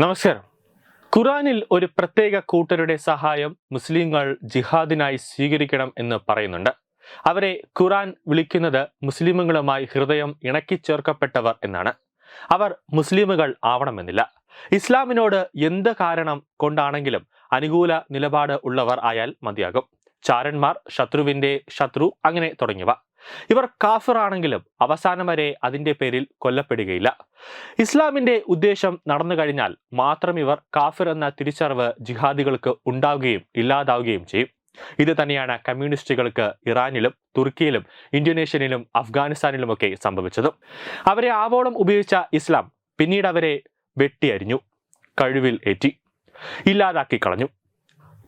നമസ്കാരം. ഖുറാനിൽ ഒരു പ്രത്യേക കൂട്ടരുടെ സഹായം മുസ്ലിങ്ങൾ ജിഹാദിനായി സ്വീകരിക്കണം എന്ന് പറയുന്നുണ്ട്. അവരെ ഖുറാൻ വിളിക്കുന്നത് മുസ്ലിമുകളുമായി ഹൃദയം ഇണക്കി ചേർക്കപ്പെട്ടവർ എന്നാണ്. അവർ മുസ്ലിമുകൾ ആവണമെന്നില്ല. ഇസ്ലാമിനോട് എന്ത് കാരണം കൊണ്ടാണെങ്കിലും അനുകൂല നിലപാട് ഉള്ളവർ ആയാൽ മതിയാകും. ചാരന്മാർ ശത്രുവിന്റെ ശത്രു അങ്ങനെ തുടങ്ങിയവ. ഇവർ കാഫിറാണെങ്കിലും അവസാനം വരെ അതിന്റെ പേരിൽ കൊല്ലപ്പെടുകയില്ല. ഇസ്ലാമിന്റെ ഉദ്ദേശം നടന്നു കഴിഞ്ഞാൽ മാത്രം ഇവർ കാഫിർ എന്ന തിരിച്ചറിവ് ജിഹാദികൾക്ക് ഉണ്ടാവുകയും ഇല്ലാതാവുകയും ചെയ്യും. ഇത് തന്നെയാണ് കമ്മ്യൂണിസ്റ്റുകൾക്ക് ഇറാനിലും തുർക്കിയിലും ഇന്തോനേഷ്യയിലും അഫ്ഗാനിസ്ഥാനിലുമൊക്കെ സംഭവിച്ചതും. അവരെ ആവോളം ഉപയോഗിച്ച ഇസ്ലാം പിന്നീട് അവരെ വെട്ടിയരിഞ്ഞു കഴിവിൽ ഏറ്റി ഇല്ലാതാക്കി കളഞ്ഞു.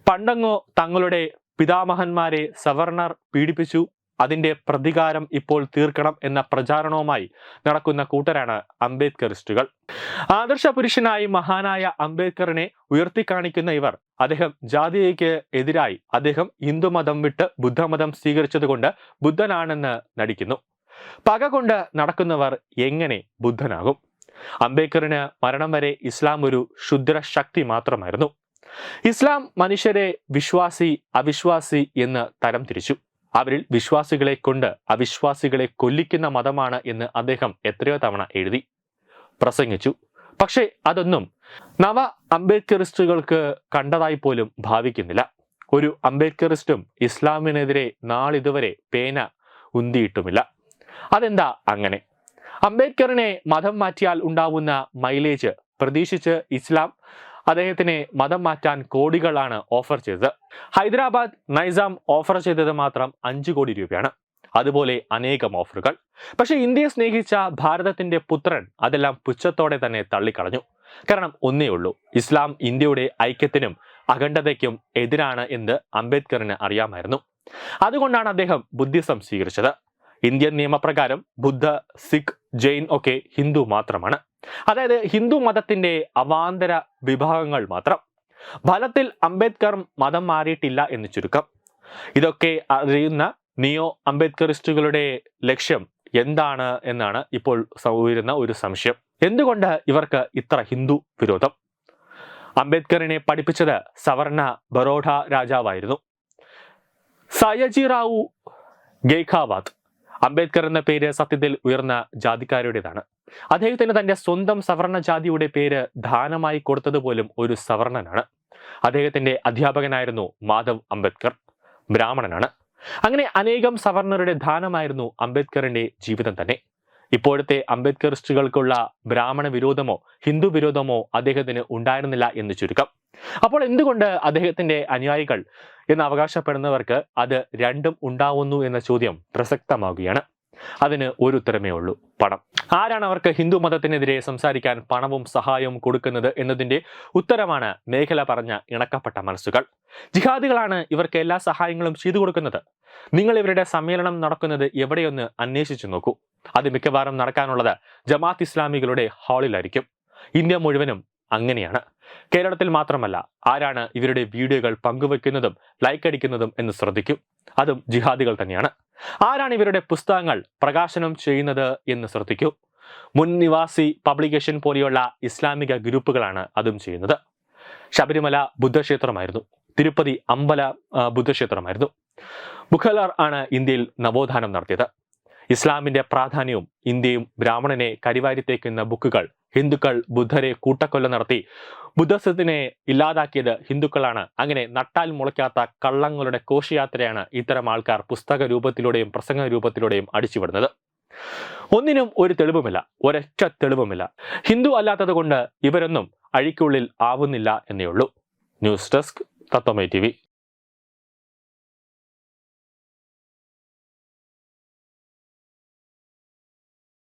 പണ്ടങ്ങോ തങ്ങളുടെ പിതാമഹന്മാരെ സവർണർ പീഡിപ്പിച്ചു അതിന്റെ പ്രതികാരം ഇപ്പോൾ തീർക്കണം എന്ന പ്രചാരണവുമായി നടക്കുന്ന കൂട്ടരാണ് അംബേദ്കറിസ്റ്റുകൾ ആദർശ പുരുഷനായി മഹാനായ അംബേദ്കറിനെ ഉയർത്തിക്കാണിക്കുന്ന ഇവർ അദ്ദേഹം ജാതിയ്ക്ക് എതിരായി അദ്ദേഹം ഹിന്ദുമതം വിട്ട് ബുദ്ധമതം സ്വീകരിച്ചതുകൊണ്ട് ബുദ്ധനാണെന്ന് നടിക്കുന്നു. പക കൊണ്ട് നടക്കുന്നവർ എങ്ങനെ ബുദ്ധനാകും? അംബേദ്കറിന് മരണം വരെ ഇസ്ലാം ഒരു ക്ഷുദ്ര ശക്തി മാത്രമായിരുന്നു. ഇസ്ലാം മനുഷ്യരെ വിശ്വാസി അവിശ്വാസി എന്ന് തരം തിരിച്ചു. അവരിൽ വിശ്വാസികളെ കൊണ്ട് അവിശ്വാസികളെ കൊല്ലിക്കുന്ന മതമാണ് എന്ന് അദ്ദേഹം എത്രയോ തവണ എഴുതി പ്രസംഗിച്ചു. പക്ഷേ അതൊന്നും നവ അംബേദ്കറിസ്റ്റുകൾക്ക് കണ്ടതായി പോലും ഭാവിക്കുന്നില്ല. ഒരു അംബേദ്കറിസ്റ്റും ഇസ്ലാമിനെതിരെ നാളിതുവരെ പേന ഉന്തിയിട്ടുമില്ല. അതെന്താ അങ്ങനെ? അംബേദ്കറിനെ മതം മാറ്റിയാൽ ഉണ്ടാവുന്ന മൈലേജ് പ്രതീക്ഷിച്ച് ഇസ്ലാം അദ്ദേഹത്തിനെ മതം മാറ്റാൻ കോടികളാണ് ഓഫർ ചെയ്തത്. ഹൈദരാബാദ് നൈസാം ഓഫർ ചെയ്തത് മാത്രം അഞ്ച് കോടി രൂപയാണ്. അതുപോലെ അനേകം ഓഫറുകൾ. പക്ഷേ ഇന്ത്യയെ സ്നേഹിച്ച ഭാരതത്തിന്റെ പുത്രൻ അതെല്ലാം പുച്ഛത്തോടെ തന്നെ തള്ളിക്കളഞ്ഞു. കാരണം ഒന്നേ ഉള്ളൂ. ഇസ്ലാം ഇന്ത്യയുടെ ഐക്യത്തിനും അഖണ്ഡതയ്ക്കും എതിരാണ് എന്ന് അംബേദ്കറിന് അറിയാമായിരുന്നു. അതുകൊണ്ടാണ് അദ്ദേഹം ബുദ്ധിസം സ്വീകരിച്ചത്. ഇന്ത്യൻ നിയമപ്രകാരം ബുദ്ധ സിഖ് ജെയിൻ ഒക്കെ ഹിന്ദു മാത്രമാണ്. അതായത് ഹിന്ദു മതത്തിന്റെ അവാന്തര വിഭാഗങ്ങൾ മാത്രം. ഫലത്തിൽ അംബേദ്കർ മതം മാറിയിട്ടില്ല എന്ന് ചുരുക്കം. ഇതൊക്കെ അറിയുന്ന നിയോ അംബേദ്കറിസ്റ്റുകളുടെ ലക്ഷ്യം എന്താണ് എന്നാണ് ഇപ്പോൾ ഉയരുന്ന ഒരു സംശയം. എന്തുകൊണ്ട് ഇവർക്ക് ഇത്ര ഹിന്ദു വിരോധം? അംബേദ്കറിനെ പഠിപ്പിച്ചത് സവർണ ബറോഡ രാജാവായിരുന്നു. സയജി റാവു ഗേഖാവാദ്. അംബേദ്കർ എന്ന പേര് സത്യത്തിൽ ഉയർന്ന ജാതിക്കാരുടേതാണ്. അദ്ദേഹത്തിന് തന്റെ സ്വന്തം സവർണ ജാതിയുടെ പേര് ദാനമായി കൊടുത്തത് പോലും ഒരു സവർണനാണ്. അദ്ദേഹത്തിന്റെ അധ്യാപകനായിരുന്നു മാധവ് അംബേദ്കർ ബ്രാഹ്മണനാണ്. അങ്ങനെ അനേകം സവർണരുടെ ദാനമായിരുന്നു അംബേദ്കറിന്റെ ജീവിതം തന്നെ. ഇപ്പോഴത്തെ അംബേദ്കറിസ്റ്റുകൾക്കുള്ള ബ്രാഹ്മണ വിരോധമോ ഹിന്ദു വിരോധമോ അദ്ദേഹത്തിന് ഉണ്ടായിരുന്നില്ല എന്ന് ചുരുക്കം. അപ്പോൾ എന്തുകൊണ്ട് അദ്ദേഹത്തിന്റെ അനുയായികൾ എന്ന് അവകാശപ്പെടുന്നവർക്ക് അത് രണ്ടും ഉണ്ടാവുന്നു എന്ന ചോദ്യം പ്രസക്തമാവുകയാണ്. അതിന് ഒരു ഉത്തരമേ ഉള്ളൂ പണം. ആരാണ് അവർക്ക് ഹിന്ദു മതത്തിനെതിരെ സംസാരിക്കാൻ പണവും സഹായവും കൊടുക്കുന്നത് എന്നതിന്റെ ഉത്തരമാണ് മേഖല പറഞ്ഞ ഇണക്കപ്പെട്ട മനസ്സുകൾ. ജിഹാദികളാണ് ഇവർക്ക് എല്ലാ സഹായങ്ങളും ചെയ്തു കൊടുക്കുന്നത്. നിങ്ങൾ ഇവരുടെ സമ്മേളനം നടക്കുന്നത് എവിടെയൊന്ന് അന്വേഷിച്ചു നോക്കൂ. അത് മിക്കവാറും നടക്കാനുള്ളത് ജമാത്ത് ഇസ്ലാമികളുടെ ഹാളിലായിരിക്കും. ഇന്ത്യ മുഴുവനും അങ്ങനെയാണ്. കേരളത്തിൽ മാത്രമല്ല ആരാണ് ഇവരുടെ വീഡിയോകൾ പങ്കുവെക്കുന്നതും ലൈക്ക് അടിക്കുന്നതും എന്ന് ശ്രദ്ധിക്കും. അതും ജിഹാദികൾ തന്നെയാണ്. ആരാണ് ഇവരുടെ പുസ്തകങ്ങൾ പ്രകാശനം ചെയ്യുന്നത് എന്ന് ശ്രദ്ധിക്കൂ. മുൻ നിവാസി പബ്ലിക്കേഷൻ പോലെയുള്ള ഇസ്ലാമിക ഗ്രൂപ്പുകളാണ് അതും ചെയ്യുന്നത്. ശബരിമല ബുദ്ധക്ഷേത്രമായിരുന്നു. തിരുപ്പതി അമ്പല ബുദ്ധക്ഷേത്രമായിരുന്നു. മുഖലാർ ആണ് ഇന്ത്യയിൽ നവോത്ഥാനം നടത്തിയത്. ഇസ്ലാമിന്റെ പ്രാധാന്യവും ഇന്ത്യയും ബ്രാഹ്മണനെ കരിവാരിത്തേക്കുന്ന ബുക്കുകൾ ഹിന്ദുക്കൾ ബുദ്ധരെ കൂട്ടക്കൊല്ല നടത്തി. ബുദ്ധസത്തിനെ ഇല്ലാതാക്കിയത് ഹിന്ദുക്കളാണ്. അങ്ങനെ നട്ടാൽ മുളയ്ക്കാത്ത കള്ളങ്ങളുടെ കോശയാത്രയാണ് ഇത്തരം ആൾക്കാർ പുസ്തക രൂപത്തിലൂടെയും പ്രസംഗ രൂപത്തിലൂടെയും അടിച്ചുവിടുന്നത്. ഒന്നിനും ഒരു തെളിവുമില്ല. ഒരൊറ്റ തെളിവുമില്ല. ഹിന്ദു അല്ലാത്തത് കൊണ്ട് ഇവരൊന്നും അഴിക്കുള്ളിൽ ആവുന്നില്ല എന്നേ ഉള്ളൂ. News desk തത്വമേ T